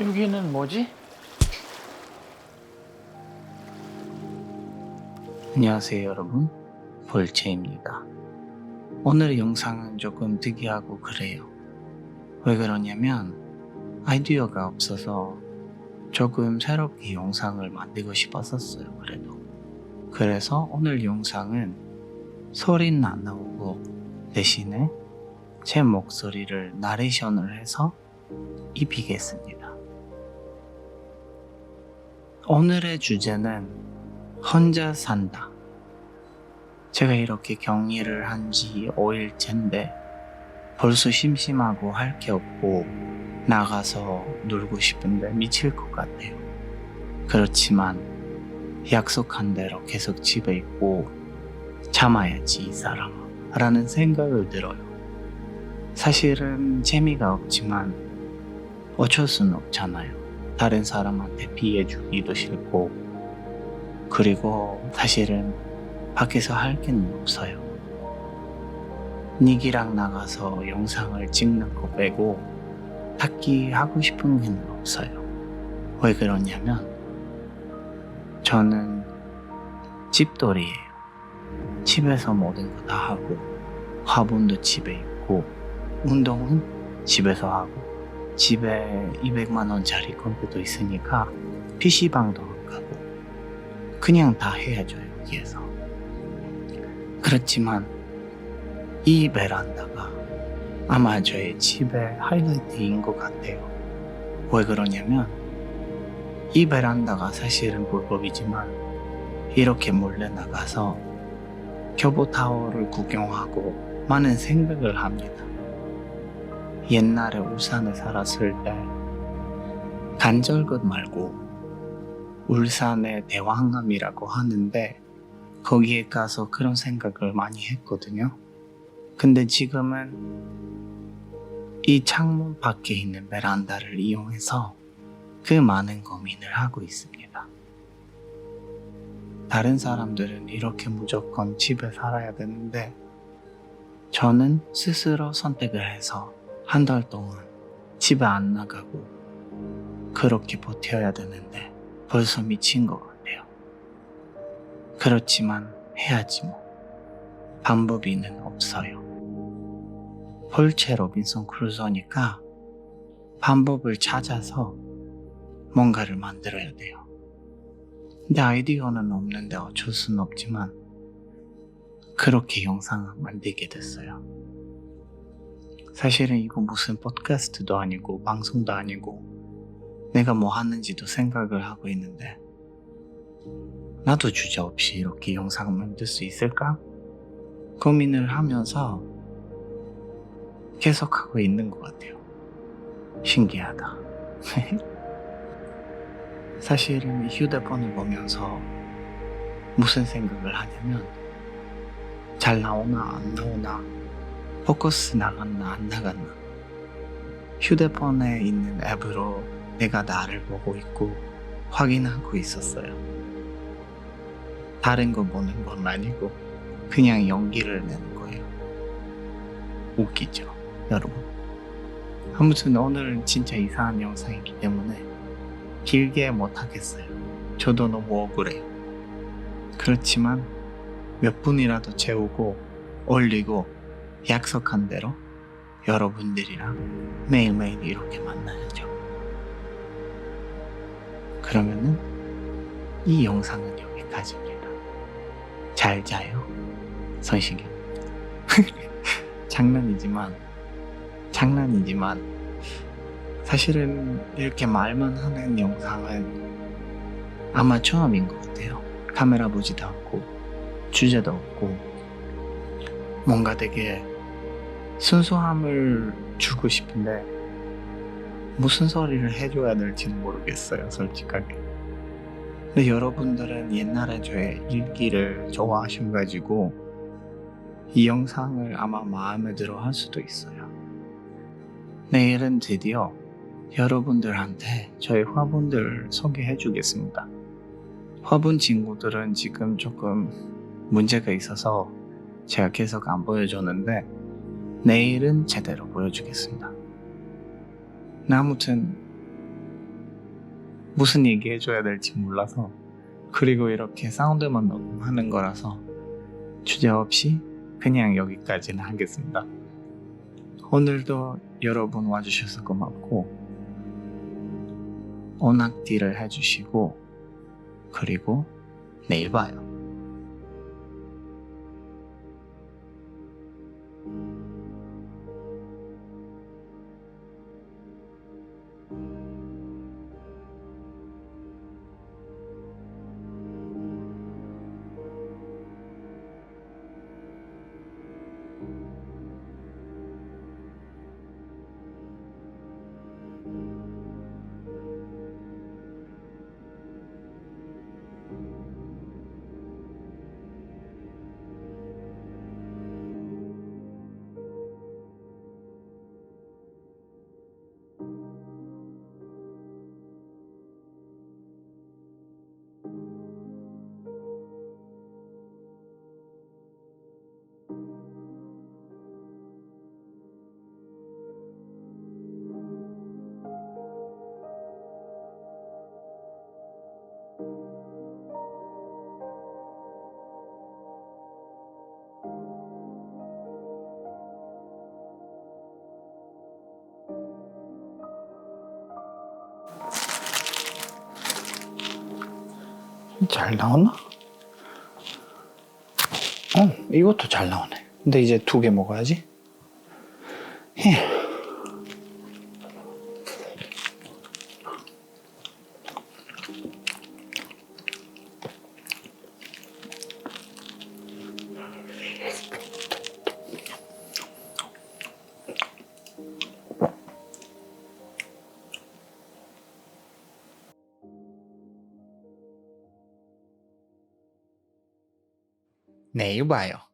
여기는 뭐지? 안녕하세요 여러분 볼체입니다 오늘 영상은 조금 특이하고 그래요 왜 그러냐면 아이디어가 없어서 조금 새롭게 영상을 만들고 싶었었어요 그래도 그래서 오늘 영상은 소리는 안 나오고 대신에 제 목소리를 나레이션을 해서 입히겠습니다. 오늘의 주제는 혼자 산다. 제가 이렇게 격리를 한 지 5일째인데 벌써 심심하고 할 게 없고 나가서 놀고 싶은데 미칠 것 같아요. 그렇지만 약속한 대로 계속 집에 있고 참아야지 이 사람아 라는 생각을 들어요. 사실은 재미가 없지만 어쩔 수는 없잖아요. 다른 사람한테 피해 주기도 싫고 그리고 사실은 밖에서 할 게는 없어요. 닉이랑 나가서 영상을 찍는 거 빼고 딱히 하고 싶은 게 없어요. 왜 그러냐면 저는 집돌이에요. 집에서 모든 거 다 하고 화분도 집에 있고 운동은 집에서 하고 집에 200만 원짜리 컴퓨터 있으니까 PC방도 안 가고 그냥 다 해야죠 여기에서. 그렇지만 이 베란다가 아마 저의 집의 하이라이트인 것 같아요. 왜 그러냐면 이 베란다가 사실은 불법이지만 이렇게 몰래 나가서 교보타워를 구경하고 많은 생각을 합니다 옛날에 울산에 살았을 때 간절곶 말고 울산의 대왕암이라고 하는데 거기에 가서 그런 생각을 많이 했거든요. 근데 지금은 이 창문 밖에 있는 베란다를 이용해서 그 많은 고민을 하고 있습니다. 다른 사람들은 이렇게 무조건 집에 살아야 되는데 저는 스스로 선택을 해서 한 달 동안 집에 안 나가고 그렇게 버텨야 되는데 벌써 미친 것 같아요. 그렇지만 해야지 뭐. 방법이는 없어요. 폴체 로빈son 크루소니까 방법을 찾아서 뭔가를 만들어야 돼요. 근데 아이디어는 없는데 어쩔 수는 없지만 그렇게 영상을 만들게 됐어요. 사실은 이거 무슨 팟캐스트도 아니고 방송도 아니고 내가 뭐 하는지도 생각을 하고 있는데 나도 주제 없이 이렇게 영상을 만들 수 있을까? 고민을 하면서 계속 하고 있는 것 같아요. 신기하다. 사실은 휴대폰을 보면서 무슨 생각을 하냐면 잘 나오나 안 나오나 포커스 나갔나 안 나갔나 휴대폰에 있는 앱으로 내가 나를 보고 있고 확인하고 있었어요. 다른 거 보는 건 아니고 그냥 연기를 내는 거예요. 웃기죠, 여러분. 아무튼 오늘은 진짜 이상한 영상이기 때문에 길게 못하겠어요. 저도 너무 억울해요. 그렇지만 몇 분이라도 채우고 올리고 약속한 대로 여러분들이랑 매일매일 이렇게 만나야죠. 그러면은 이 영상은 여기까지입니다. 잘 자요. 선식이. 장난이지만, 장난이지만, 사실은 이렇게 말만 하는 영상은 아마 처음인 것 같아요. 카메라 보지도 않고, 주제도 없고, 뭔가 되게 순수함을 주고 싶은데 무슨 소리를 해줘야 될지는 모르겠어요, 솔직하게. 근데 여러분들은 옛날에 저의 일기를 좋아하셔가지고 이 영상을 아마 마음에 들어 할 수도 있어요. 내일은 드디어 여러분들한테 저희 화분들 소개해 주겠습니다. 화분 친구들은 지금 조금 문제가 있어서 제가 계속 안 보여줬는데 내일은 제대로 보여주겠습니다. 네, 아무튼 무슨 얘기 해줘야 될지 몰라서 그리고 이렇게 사운드만 녹음하는 거라서 주제 없이 그냥 여기까지는 하겠습니다. 오늘도 여러분 와주셔서 고맙고 오낙디를 해주시고 그리고 내일 봐요. 잘 나오나? 어, 이것도 잘 나오네. 근데 이제 두 개 먹어야지. 히. 내일 봐요.